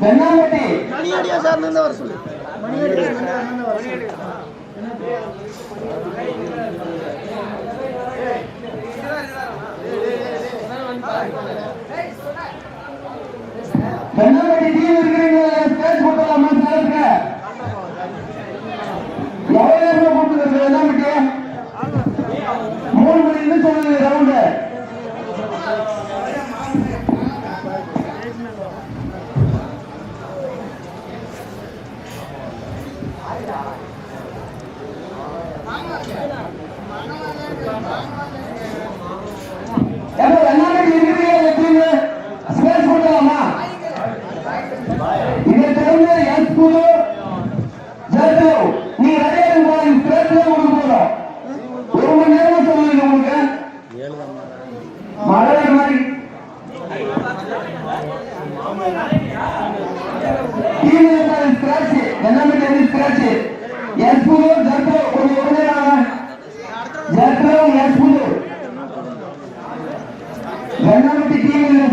பெண்ணாம்பட்டி மணியடியா sir வர சொல்லு. மணியடியா நின்று வர சொல்லு. என்ன விட்டு மூணு மணி என்ன சொல்லுங்க ரவுண்டு Escudo மழை மாதிரி எல்லாமே தெரிஞ்சு ஸ்கிராச்சு எஸ்புலு ஜர்பு ஒரு ஒருமே ஜர்பு எஸ்புலு ரெண்டாம் டீம் இல்லை